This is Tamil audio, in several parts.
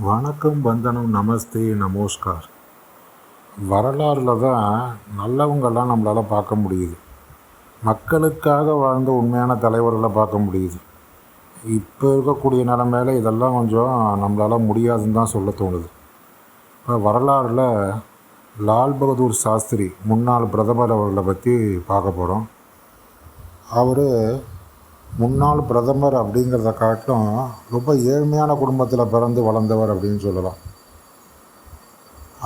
வணக்கம் வந்தனம் நமஸ்தே நமஸ்கார். வரலாறில் தான் நல்லவங்கள்லாம் நம்மளால் பார்க்க முடியுது. மக்களுக்காக வாழ்ந்த உண்மையான தலைவர்களை பார்க்க முடியுது. இப்போ இருக்கக்கூடிய நிலமையில இதெல்லாம் கொஞ்சம் நம்மளால் முடியாதுன்னு தான் சொல்ல தோணுது. இப்போ வரலாறில் லால் பகதூர் சாஸ்திரி முன்னாள் பிரதமர் அவர்களை பற்றி பார்க்க போகிறோம் அவர் முன்னாள் பிரதமர் அப்படிங்கிறத காட்டிலும் ரொம்ப ஏழ்மையான குடும்பத்தில் பிறந்து வளர்ந்தவர் அப்படின்னு சொல்லலாம்.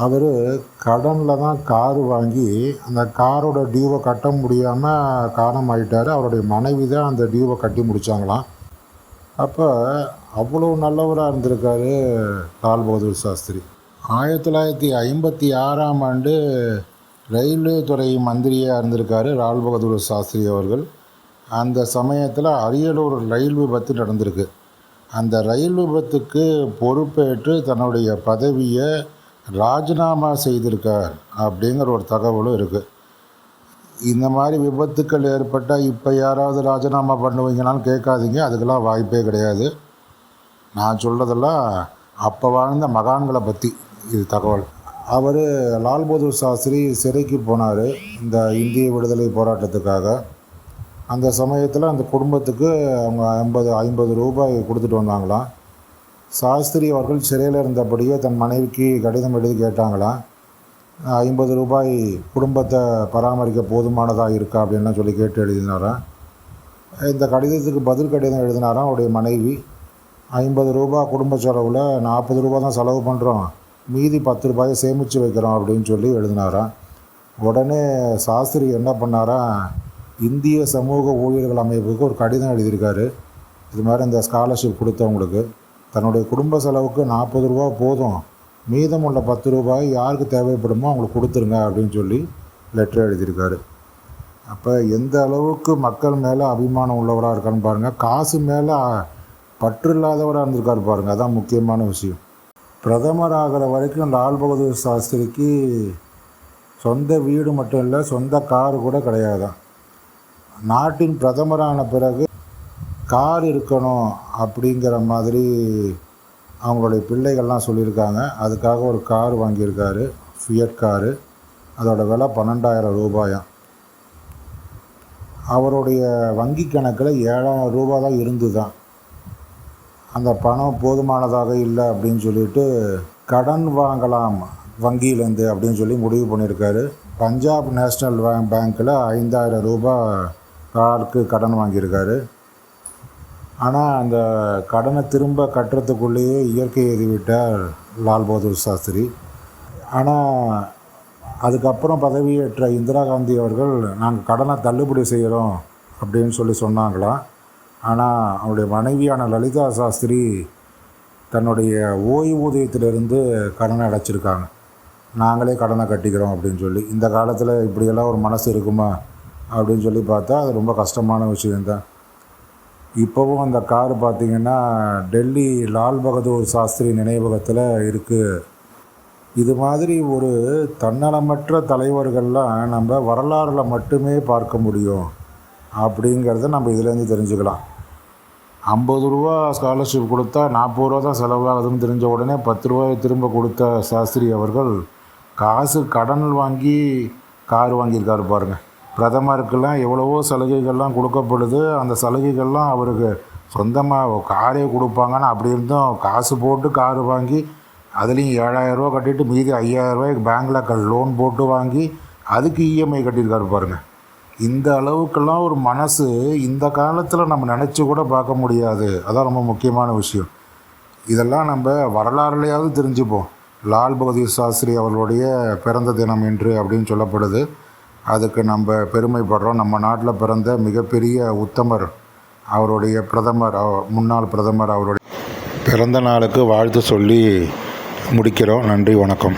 அவர் கடனில் தான் காரு வாங்கி அந்த காரோட டியூவை கட்ட முடியாமல் காரணம் ஆகிட்டார் அவருடைய மனைவி தான் அந்த டியூவை கட்டி முடித்தாங்களாம் அப்போ அவ்வளோ நல்லவராக இருந்திருக்காரு லால் பகதூர் சாஸ்திரி. ஆயிரத்தி தொள்ளாயிரத்தி ஐம்பத்தி ஆறாம் ஆண்டு ரயில்வே துறை மந்திரியாக இருந்திருக்காரு லால் பகதூர் சாஸ்திரி அவர்கள். அந்த சமயத்தில் அரியலூர் ரயில் விபத்து நடந்திருக்கு. அந்த ரயில் விபத்துக்கு பொறுப்பேற்று தன்னுடைய பதவியை ராஜினாமா செய்திருக்கார் அப்படிங்கிற ஒரு தகவலும் இருக்குது இந்த மாதிரி விபத்துக்கள் ஏற்பட்டால் இப்போ யாராவது ராஜினாமா பண்ணுவீங்களான்னு கேட்காதீங்க அதுக்கெல்லாம் வாய்ப்பே கிடையாது. நான் சொல்கிறதெல்லாம் அப்போ வாழ்ந்த மகான்களை பற்றி இது தகவல். அவர் லால் பகதூர் சாஸ்திரி சிறைக்கு போனார் இந்த இந்திய விடுதலை போராட்டத்துக்காக. அந்த சமயத்தில் அந்த குடும்பத்துக்கு அவங்க ஐம்பது ஐம்பது ரூபாய் கொடுத்துட்டு வந்தாங்களாம் சாஸ்திரி அவர்கள் சிறையில் இருந்தபடியே தன் மனைவிக்கு கடிதம் எழுதி கேட்டாங்களாம் ஐம்பது ரூபாய் குடும்பத்தை பராமரிக்க போதுமானதாக இருக்கா அப்படின்னு சொல்லி கேட்டு எழுதினாராம் இந்த கடிதத்துக்கு பதில் கடிதம் எழுதினாராம் அவருடைய மனைவி? ஐம்பது ரூபா குடும்ப செலவில் நாற்பது ரூபா தான் செலவு பண்ணுறோம் மீதி பத்து ரூபாயை சேமித்து வைக்கிறோம் அப்படின்னு சொல்லி எழுதினாராம் உடனே சாஸ்திரி என்ன பண்ணாரா? இந்திய சமூக ஊழியர்கள் அமைப்புக்கு ஒரு கடிதம் எழுதியிருக்காரு. இது மாதிரி இந்த ஸ்காலர்ஷிப் கொடுத்தவங்களுக்கு. தன்னுடைய குடும்ப செலவுக்கு நாற்பது ரூபா போதும். மீதம் உள்ள பத்து ரூபாய் யாருக்கு தேவைப்படுமோ அவங்களுக்கு கொடுத்துருங்க அப்படின்னு சொல்லி லெட்டர் எழுதியிருக்காரு. அப்போ எந்த அளவுக்கு மக்கள் மேலே அபிமானம் உள்ளவராக இருக்கான்னு பாருங்கள் காசு மேலே பற்று இல்லாதவராக இருந்திருக்காரு பாருங்கள் அதான் முக்கியமான விஷயம். பிரதமர் ஆகிற வரைக்கும் லால் பகதூர் சாஸ்திரிக்கு சொந்த வீடு மட்டும் இல்லை சொந்த காரு கூட கிடையாதான். நாட்டின் பிரதமரான பிறகு கார் இருக்கணும் அப்படிங்கிற மாதிரி அவங்களுடைய பிள்ளைகள்லாம் சொல்லியிருக்காங்க. அதுக்காக ஒரு கார் வாங்கியிருக்காரு. ஃபியட் காரு அதோடய விலை பன்னெண்டாயிரம் ரூபாயாம். அவருடைய வங்கி கணக்கில் ஏழாயிரம் ரூபா தான் இருந்து தான் அந்த பணம் போதுமானதாக இல்லை அப்படின்னு சொல்லிட்டு கடன் வாங்கலாம் வங்கியிலேருந்து அப்படின்னு சொல்லி முடிவு பண்ணியிருக்காரு. பஞ்சாப் நேஷ்னல் பேங்க்கில் ஐந்தாயிரம் ரூபாய் காருக்கு கடன் வாங்கியிருக்காரு. ஆனால் அந்த கடனை திரும்ப கட்டுறதுக்குள்ளேயே இயற்கை எழுதிவிட்டார் லால் பகதூர் சாஸ்திரி. ஆனால் அதுக்கப்புறம் பதவியேற்ற இந்திரா காந்தி அவர்கள் நாங்கள் கடனை தள்ளுபடி செய்கிறோம் அப்படின்னு சொல்லி சொன்னாங்களாம். ஆனால் அவருடைய மனைவியான லலிதா சாஸ்திரி தன்னுடைய ஓய்வூதியத்திலிருந்து கடனை அடைச்சிருக்காங்க. நாங்களே கடனை கட்டிக்கிறோம் அப்படின்னு சொல்லி. இந்த காலத்தில் இப்படியெல்லாம் ஒரு மனசு இருக்குமா? அப்படின்னு சொல்லி பார்த்தா அது ரொம்ப கஷ்டமான விஷயந்தான் இப்போவும் அந்த கார் பார்த்திங்கன்னா டெல்லி லால் பகதூர் சாஸ்திரி நினைவகத்தில் இருக்குது இது மாதிரி ஒரு தன்னலமற்ற தலைவர்கள்லாம் நம்ம வரலாறில் மட்டுமே பார்க்க முடியும் அப்படிங்கிறத நம்ம இதுலேருந்து தெரிஞ்சுக்கலாம். ஐம்பது ரூபா ஸ்காலர்ஷிப் கொடுத்தா நாற்பது ரூபா தான் செலவாகுதுன்னு தெரிஞ்ச உடனே பத்து ரூபாயை திரும்ப கொடுத்த சாஸ்திரி அவர்கள் காசு கடன் வாங்கி கார் வாங்கியிருக்காரு பாருங்கள் பிரதமருக்கெல்லாம் எவ்வளவோ சலுகைகள்லாம் கொடுக்கப்படுது. அந்த சலுகைகள்லாம் அவருக்கு சொந்தமாக காரே கொடுப்பாங்கன்னு அப்படி இருந்தும் காசு போட்டு காரு வாங்கி அதுலேயும் ஏழாயிரரூவா கட்டிட்டு மீதி ஐயாயிரரூவாய்க்கு பேங்க்கில் லோன் போட்டு வாங்கி அதுக்கு இஎம்ஐ கட்டியிருக்காரு பாருங்கள் இந்த அளவுக்கெல்லாம் ஒரு மனசு இந்த காலத்தில் நம்ம நினச்சி கூட பார்க்க முடியாது. அதான் ரொம்ப முக்கியமான விஷயம். இதெல்லாம் நம்ம வரலாறுலையாவது தெரிஞ்சுப்போம். லால் பகதூர் சாஸ்திரி அவர்களுடைய பிறந்த தினம் என்று அப்படின்னு சொல்லப்படுது. அதுக்கு நம்ம பெருமைப்படுறோம். நம்ம நாட்டில் பிறந்த மிகப்பெரிய உத்தமர் அவருடைய பிரதமர் முன்னாள் பிரதமர் அவருடைய பிறந்த நாளுக்கு வாழ்த்து சொல்லி முடிக்கிறோம். நன்றி வணக்கம்.